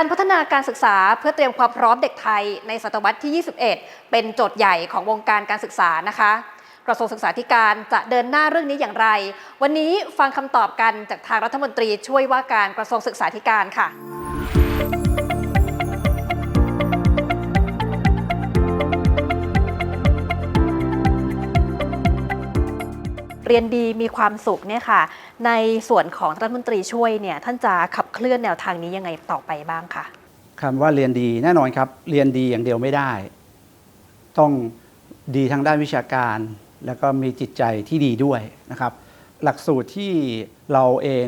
การพัฒนาการศึกษาเพื่อเตรียมความพร้อมเด็กไทยในศตวรรษที่ 21 เป็นโจทย์ใหญ่ของวงการการศึกษานะคะ กระทรวงศึกษาธิการจะเดินหน้าเรื่องนี้อย่างไร วันนี้ฟังคำตอบกันจากทางรัฐมนตรีช่วยว่าการกระทรวงศึกษาธิการค่ะ เรียนดีมีความสุขเนี่ยค่ะ ในส่วนของรัฐมนตรีช่วยเนี่ยท่านจะขับเคลื่อนแนวทางนี้ยังไงต่อไปบ้างคะคำว่าเรียนดีแน่นอนครับ เรียนดีอย่างเดียวไม่ได้ ต้องดีทางด้านวิชาการ แล้วก็มีจิตใจที่ดีด้วยนะครับ หลักสูตรที่เราเอง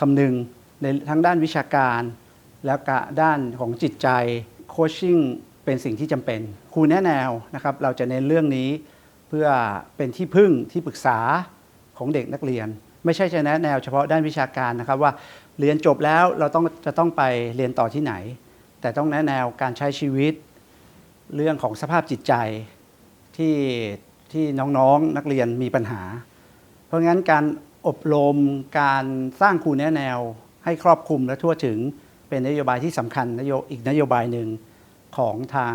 คำนึงในทั้งด้านวิชาการ แล้วก็ด้านของจิตใจโคชชิ่งเป็นสิ่งที่จำเป็นครูแนะแนวนะครับ เราจะเน้นเรื่องนี้เพื่อเป็นที่พึ่งที่ปรึกษา ของเด็กนักเรียน ไม่ใช่จะแนะแนวเฉพาะด้านวิชาการนะครับว่าเรียนจบแล้วเราต้องจะต้องไปเรียนต่อที่ไหน แต่ต้องแนะแนวการใช้ชีวิต เรื่องของสภาพจิตใจที่ที่น้องๆนนักเรียนมีปัญหา เพราะงั้นการอบรมการสร้างครูแนะแนวให้ครอบคลุมและทั่วถึงเป็นนโยบายที่สำคัญนโยอีกนโยบายหนึ่งของทาง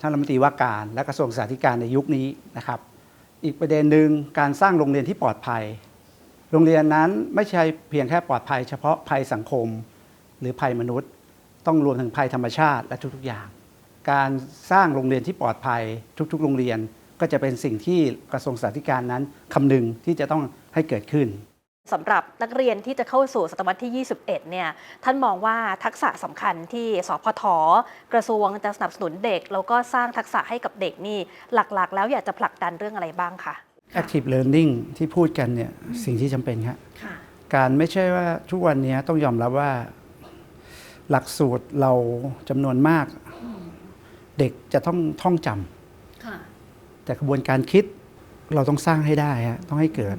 ท่านรัฐมนตรีว่าการ และกระทรวงศึกษาธิการในยุคนี้นะครับ อีกประเด็นหนึ่งการสร้างโรงเรียนที่ปลอดภัย โรงเรียนนั้นไม่ใช่เพียงแค่ปลอดภัย เฉพาะภัยสังคม หรือภัยมนุษย์ ต้องรวมถึงภัยธรรมชาติและทุกๆอย่าง การสร้างโรงเรียนที่ปลอดภัย ทุกๆ โรงเรียนก็จะเป็นสิ่งที่กระทรวงศึกษาธิการนั้นคำนึงที่จะต้องให้เกิดขึ้น สำหรับนักเรียนที่จะเข้าสู่ศตวรรษที่ 21 เนี่ย ท่านมองว่าทักษะสำคัญที่สพท กระทรวงจะสนับสนุนเด็ก แล้วก็สร้างทักษะให้กับเด็กนี่หลักๆ แล้วอยากจะผลักดันเรื่องอะไรบ้างคะ active learning ที่พูดกันเนี่ยสิ่งที่จำเป็นครับค่ะการไม่ใช่ว่าทุกวันนี้ต้องยอมรับว่า หลักสูตรเราจำนวนมาก เด็กจะต้องท่องจำค่ะแต่กระบวนการคิดเราต้องสร้างให้ได้ฮะต้องให้เกิด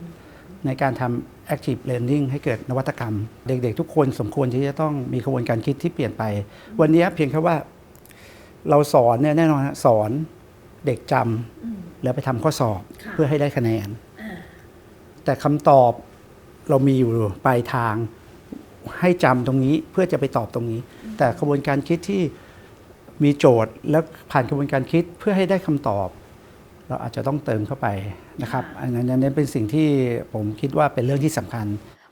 ในการทำ active learning ให้เกิดนวัตกรรม เด็กๆ ทุกคนสมควรที่จะต้องมีกระบวนการคิดที่เปลี่ยนไป วันนี้เพียงแค่ว่าเราสอนเนี่ยแน่นอนฮะสอนเด็กจำแล้วไปทำข้อสอบค่ะเพื่อให้ได้คะแนน แต่คำตอบเรามีอยู่ปลายทางให้จำตรงนี้เพื่อจะไปตอบตรงนี้ แต่กระบวนการคิดที่มีโจทย์แล้วผ่านกระบวนการคิดเพื่อให้ได้คำตอบ เราอาจจะต้องเติมเข้าไปนะครับอันนั้นอันนั้นเป็นสิ่งที่ผมคิดว่าเป็นเรื่องที่สำคัญ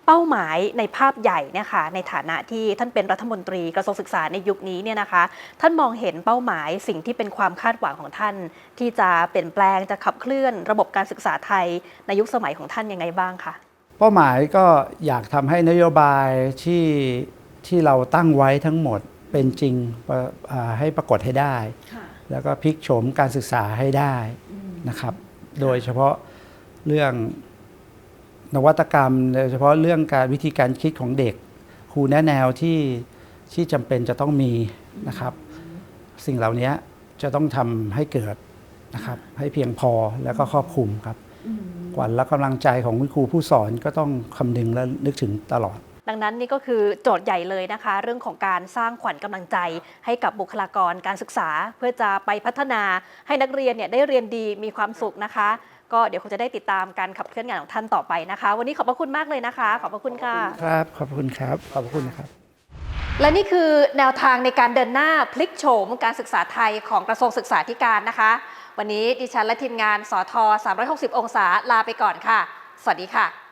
เป้าหมายในภาพใหญ่เนี่ยค่ะในฐานะที่ท่านเป็นรัฐมนตรีกระทรวงศึกษาในยุคนี้เนี่ยนะคะ ท่านมองเห็นเป้าหมายสิ่งที่เป็นความคาดหวังของท่าน ที่จะเปลี่ยนแปลงจะขับเคลื่อนระบบการศึกษาไทยในยุคสมัยของท่านยังไงบ้างคะเป้าหมายก็อยากทำให้นโยบายที่ที่เราตั้งไว้ทั้งหมดเป็นจริงประอ่าให้ปรากฏให้ได้ แล้วก็พลิกโฉมการศึกษาให้ได้ นะครับ โดยเฉพาะเรื่องนวัตกรรม โดยเฉพาะเรื่องการวิธีการคิดของเด็ก ครูแนะแนวที่ที่จำเป็นจะต้องมีนะครับ สิ่งเหล่านี้จะต้องทำให้เกิดนะครับ ให้เพียงพอแล้วก็ครอบคลุมครับขวัญและกำลังใจของคุณครูผู้สอนก็ต้องคำนึงและนึกถึงตลอด ดังนั้นนี่ก็คือโจทย์ใหญ่เลยนะคะ เรื่องของการสร้างขวัญกำลังใจ ให้กับบุคลากรการศึกษา เพื่อจะไปพัฒนาให้นักเรียนเนี่ยได้เรียนดีมีความสุขนะคะ ก็เดี๋ยวคงจะได้ติดตามการขับเคลื่อนงานของท่านต่อไปนะคะ วันนี้ขอบพระคุณมากเลยนะคะ ขอบพระคุณค่ะครับ ขอบคุณครับ ขอบคุณนะครับและนี่คือแนวทางในการเดินหน้าพลิกโฉมการศึกษาไทยของกระทรวงศึกษาธิการนะคะ วันนี้ดิฉันและทีมงานสท360 องศาลาไปก่อนค่ะ สวัสดีค่ะ